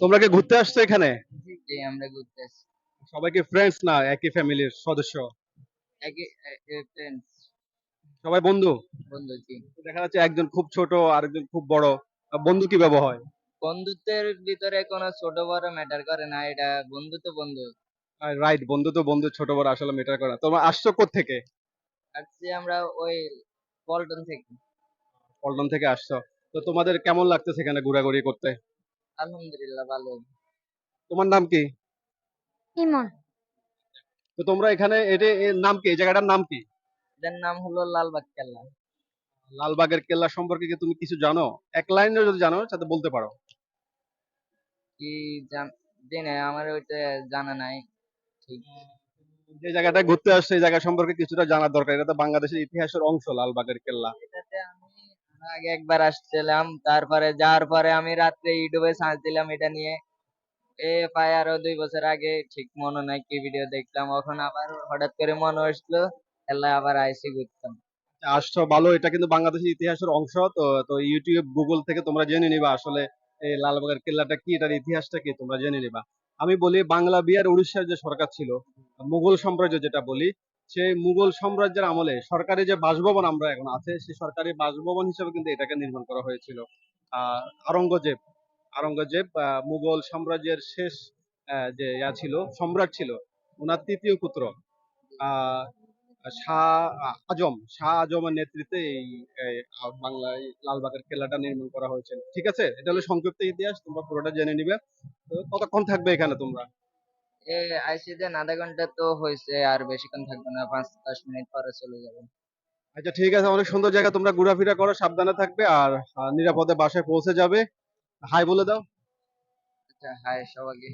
তোমরা কি ঘুরতে আসছো এখানে? জি আমরা ঘুরতে আসছি। সবাই কি ফ্রেন্ডস না একই ফ্যামিলির সদস্য? একই ফ্রেন্ডস সবাই বন্ধু? বন্ধু জি। দেখা যাচ্ছে একজন খুব ছোট আরেকজন খুব বড়। বন্ধু কীভাবে হয়? বন্ধুত্বের ভিতরে কোনো ছোট বড় ম্যাটার করে না এটা বন্ধু তো বন্ধু। রাইট বন্ধু তো বন্ধু ছোট বড় আসলে মেটার করে না। তোমরা আসছো থেকে আসছি আমরা ওই পল্টন থেকে। পল্টন থেকে আসছো। তো তোমাদের কেমন লাগতেছে এখানে ঘোরাঘুরি করতে? আলহামদুলিল্লাহ ভালো। তোমার নাম কি? ইমন। তো তোমরা এখানে এটা এর নাম কি? এই জায়গাটার নাম কি? এটার নাম হলো লালবাগ কেল্লা। লালবাগের কেল্লা সম্পর্কে কি তুমি কিছু জানো? এক লাইনে যদি জানো সাথে বলতে পারো। কি জান- আমার ওইটা জানা নাই ঠিক। যে জায়গাটা ঘুরতে আসছে এই জায়গা সম্পর্কে কিছুটা জানার দরকার। এটা তো বাংলাদেশের ইতিহাসের অংশ লালবাগের কেল্লা। আগে একবার আসছিলাম, তারপরে যাওয়ার পরে আমি রাত্রে ইউটিউবে সার্চ দিলাম এটা নিয়ে। এ প্রায় আরও দুই বছর আগে, ঠিক মনে নাই কি ভিডিও দেখলাম, এখন আবার হঠাৎ করে মনে আসলো, এলা আবার আইসি ঘুরতাম আসছো, ভালো, এটা কিন্তু বাংলাদেশের ইতিহাসের অংশ, তো তো ইউটিউব, গুগল থেকে তোমরা জেনে নিবা আসলে এই লালবাগের কেল্লাটা কি, এটার ইতিহাসটা কি, তোমরা জেনে নিবা। আমি বলি, বাংলা বিহার, উড়িষ্যার যে সরকার ছিল, মুঘল সাম্রাজ্য যেটা বলি সেই মুঘল সাম্রাজ্যের আমলে সরকারি যে বাসভবন আমরা এখন আছে সেই সরকারি বাসভবন হিসেবে কিন্তু এটাকে নির্মাণ করা হয়েছিল। আহ আওরঙ্গজেব। আওরঙ্গজেব মুঘল সাম্রাজ্যের শেষ যে ইয়া ছিল, সম্রাট ছিল ওনার তৃতীয় পুত্র শাহ আজম। শাহ আজমের নেতৃত্বে এই বাংলায় লালবাগের কেল্লাটা নির্মাণ করা হয়েছে ঠিক আছে? এটা হলো সংক্ষিপ্ত ইতিহাস, তোমরা পুরোটা জেনে নিবে। তো কতক্ষণ থাকবে এখানে তোমরা? এ আইসি দেন আধা ঘণ্টা তো হয়েছে আর বেশিক্ষণ থাকবে না পাঁচ দশ মিনিট পরে চলে যাবে। আচ্ছা ঠিক আছে অনেক সুন্দর জায়গা তোমরা ঘোরাফেরা করো সাবধানে থাকবে আর আহ, নিরাপদে বাসায় পৌঁছে যাবে। হাই বলে দাও। আচ্ছা হাই সবাইকে।